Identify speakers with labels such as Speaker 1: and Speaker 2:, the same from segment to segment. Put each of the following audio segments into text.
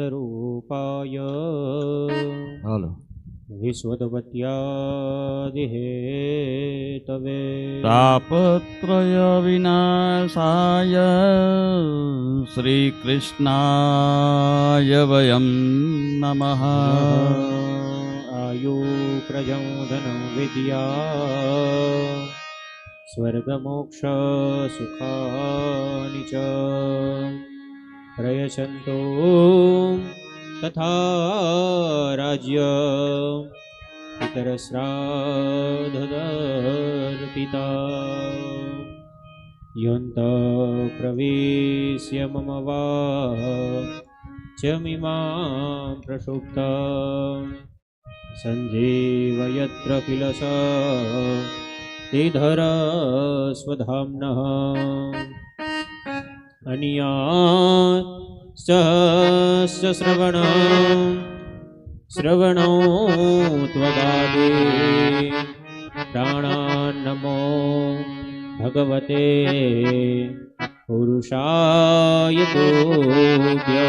Speaker 1: रूपाय विश्वतपत्यादिहे तवे
Speaker 2: तापत्रयविनाशाय श्रीकृष्णाय वयं नमः।
Speaker 1: आयुप्रचोधन विद्या स्वर्गमोक्षसुखानि च। प्रयच्छन्तो। तथा राज्य। पितरश्राद्धदर्पिता यन्तः प्रवेश्य मम वा। च मिमां प्रसुप्ता। सञ्जीवयत्र किल स तेधर स्वधाम्नः અન્યા સહસ્રશ્રવણ શ્રવણો ત્વગાદે. પ્રાણાનમો ભગવતે. પુરુષાય ગોભ્ય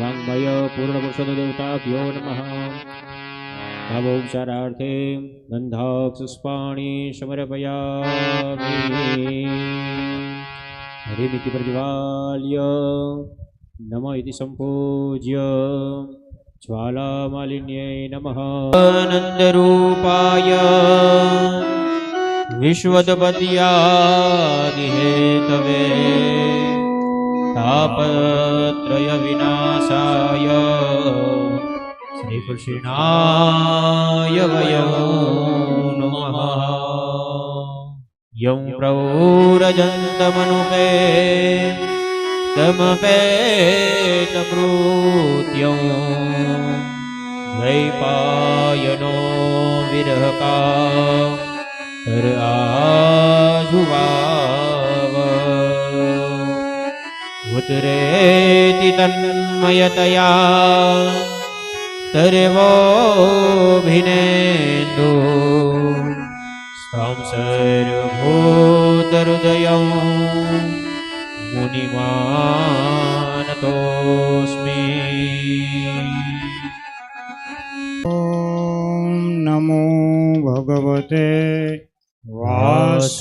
Speaker 1: વાંગમય પૂર્ણ પુરુષો દેવતા ભ્યો નમઃ. ભાવોપચારાર્થે ગંધાક્ષ પુષ્પાણી સમર્પયામિ. હરિમિતિ પ્રજ્વાલ્ય નમ ઇતિ સંપૂજ્ય. જ્વાલામાલિન્યય નમઃ. આનંદરૂપાય વિશ્વદપદ્યાનિહેતવે તાપત્રય વિનાશાય શ્રી કૃષ્ણાય વયો નમઃ. यं प्रौरजन्तमनुपे तमपेतकृत्यं द्वैपायनो विरहका तर आजुवाव उतरेति तन्मयतया तर्वोऽभिनेन्दु स्तं सर्वभूतहृदयं मुनिमानतोऽस्मि
Speaker 3: ॐ नमो भगवते वासुदेवाय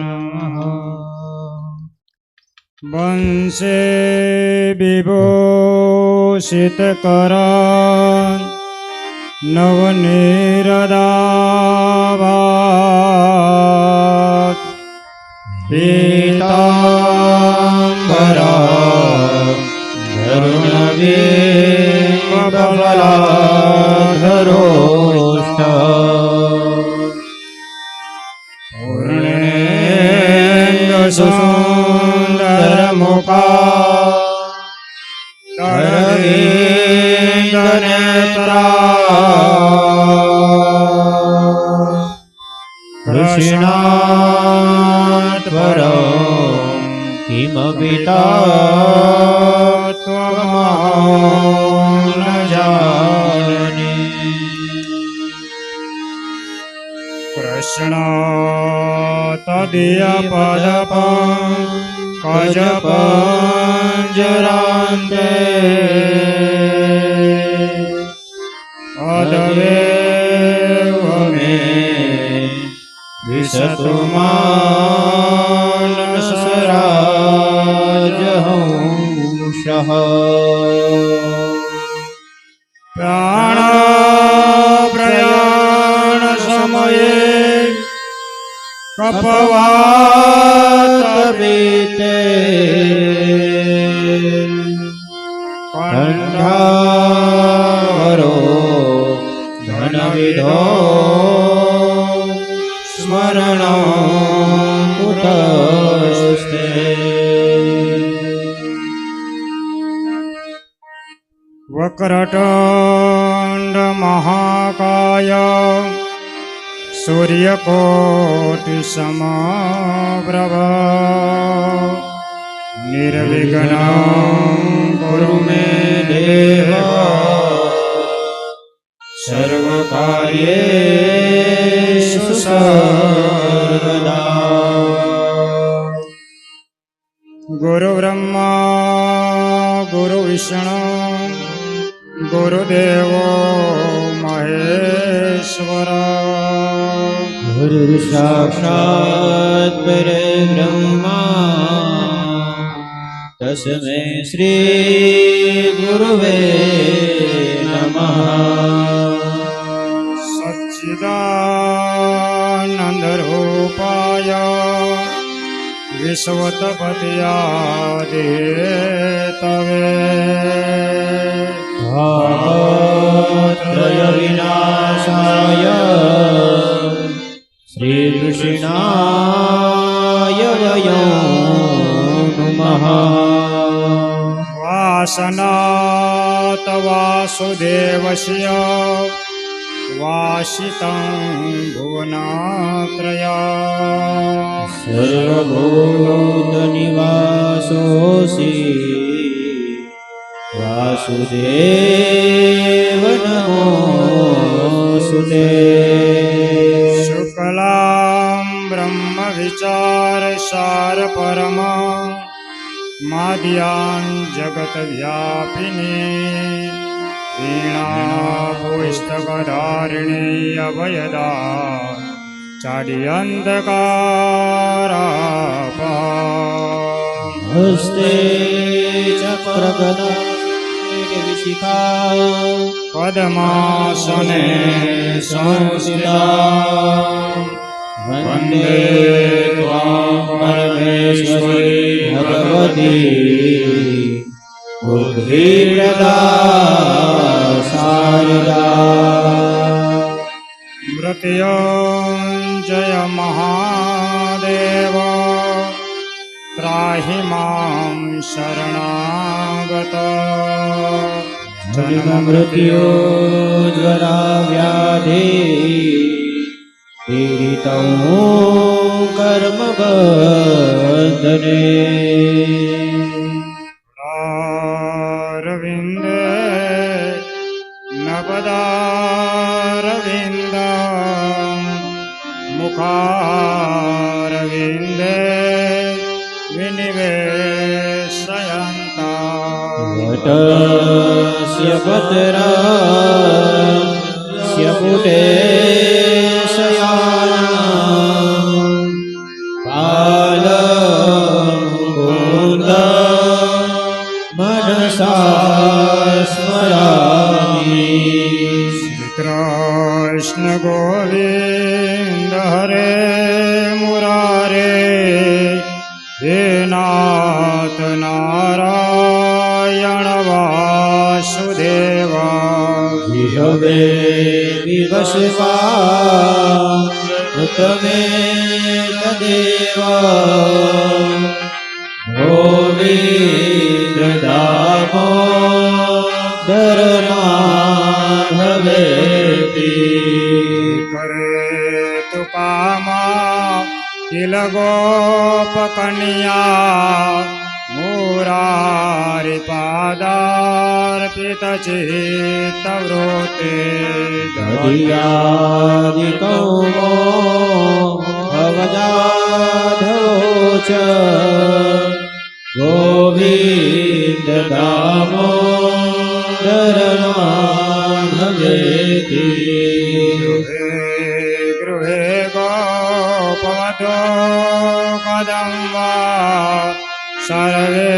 Speaker 3: नमः वंशे નવનેરદાવા
Speaker 1: પીતાંબરા ધરુણવે બલાધરો
Speaker 3: સુંદર મુકા કરવી
Speaker 1: ગણેતરા
Speaker 3: करवीन्दनेत्रा
Speaker 1: कृष्णात्परं किमपि
Speaker 3: त्वमहं न जाने कृष्ण तदीयपदप कजपञ्जरान्ते अदवेव
Speaker 1: दिशतु मानसराजहंसः
Speaker 3: प्राणप्रयाणसमये कपवातपीते
Speaker 1: कण्ठावरो धनविधो
Speaker 3: વક્રતુંડ મહાકાય સૂર્યકોટિ સમપ્રભ નિર્વિઘ્ન ગુરુ મે દેવ
Speaker 1: गुरुसाक्षात् परब्रह्मा तस्मै श्रीगुरुवे नमः
Speaker 3: सच्चिदानन्दरूपाय विश्वतपत्यादितवे त्रयविनाशाय वासुदेवस्य वासितं भुवनात्रया
Speaker 1: सर्वभूतनिवासोऽसि वासुदेव नमोऽस्तु ते
Speaker 3: शुक्लां ब्रह्मविचारसारपरमा माद्यां जगद्व्यापिनी वीणापुस्तकधारिणी अभयदा चाड्यन्धकारापा
Speaker 1: हस्ते चक्रगदा विशिखा
Speaker 3: पद्मासने संस्थिता
Speaker 1: वन्दे त्वां परमेश्वरी भगवती बुद्धिप्रदा
Speaker 3: મૃત્યોંજય મહાદેવ ત્રાહિ માં શરણાગત
Speaker 1: જન્મૃત્યોજ્વરાવ્યાધિ પીડિત કર્મ બંધને
Speaker 3: મુખારવિંદે વિનિવેશયંતા
Speaker 1: વટસ્ય પતરાસ્ય પુટે સ્મરામી
Speaker 3: શ્રી કૃષ્ણ ગોવિંદ હરે મુરારે હે નાથ નારાયણ વાસુદેવા
Speaker 1: હવે વિવશવા તમે તદેવા ગોવિંદ દામો ધરણા હવે
Speaker 3: શિલ ગોપ કન્યા મુરારી પાદાર પિત ચિત્ત વૃતે દરિયાદિ
Speaker 1: કૌમો ભવજાધવો ચ ગોવિંદ દામો ધરણ માધવેતી
Speaker 3: પવતો કદંબા સર્વે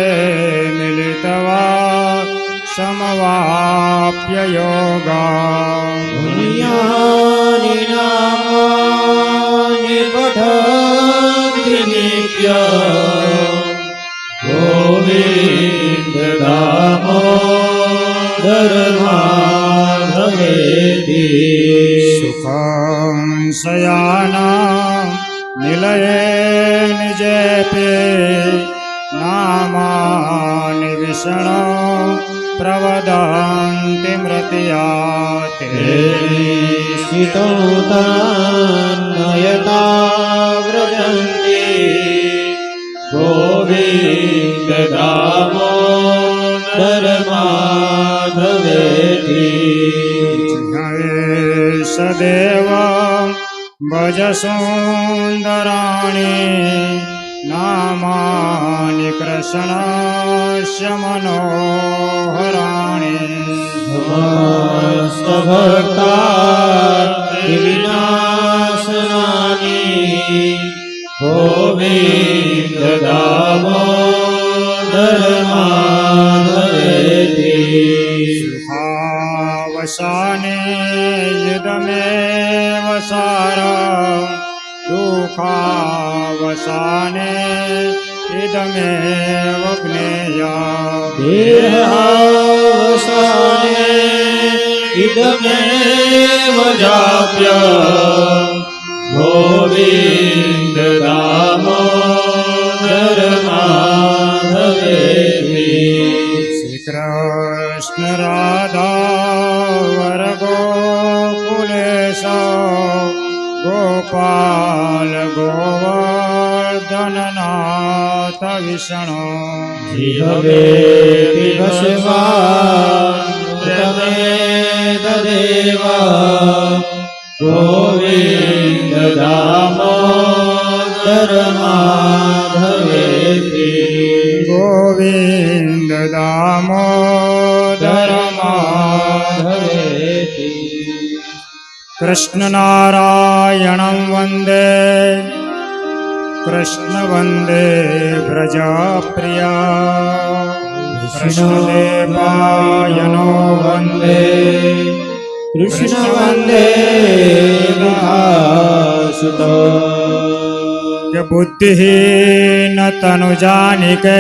Speaker 3: મિલિતવા સમવાપ્ય યોગા
Speaker 1: ભૂમિયાની નામાની પઠંતિ નિત્ય ગોવિંદ દામો ધર્માધવેતિ
Speaker 3: સુખં શયાના નિલયે નિજેતે નામાનિ વિષ્ણુ પ્રવદંતિ મૃતિયા તે
Speaker 1: સ્થિતોતાન્નયતા વ્રજંતિ ગોવિંદ દામો ધર્માધવેતિ
Speaker 3: જય સદેવા ભજ સુંદરાણી નામાની કૃષ્ણસ્ય મનોહરાણી
Speaker 1: ભક્તા વિનાશનાની ગોવિંદ દામોદર માધવેતી
Speaker 3: સુખાવસાને યુગમે સારા દુખાવસાને ઇદમે વગ્નેયા દેહાવસાને
Speaker 1: ઇદમે વજાપ્ય ગોવિંદ દામોદર માધવેતિ
Speaker 3: શ્રી કૃષ્ણ રાધા ગોવર્ધનનાથ વિષ્ણુ.
Speaker 1: તમે દેવા ગોવિંદ દામોદર માધવેતિ
Speaker 3: ગોવિંદ દામોદર
Speaker 1: માધવેતિ
Speaker 3: કૃષ્ણ નારાયણં વંદે કૃષ્ણ વંદે વ્રજપ્રિયા
Speaker 1: કૃષ્ણદેવાયનો વંદે કૃષ્ણ વંદે વિભાસુતો
Speaker 3: કે બુદ્ધિહીન તનુ જાનિકે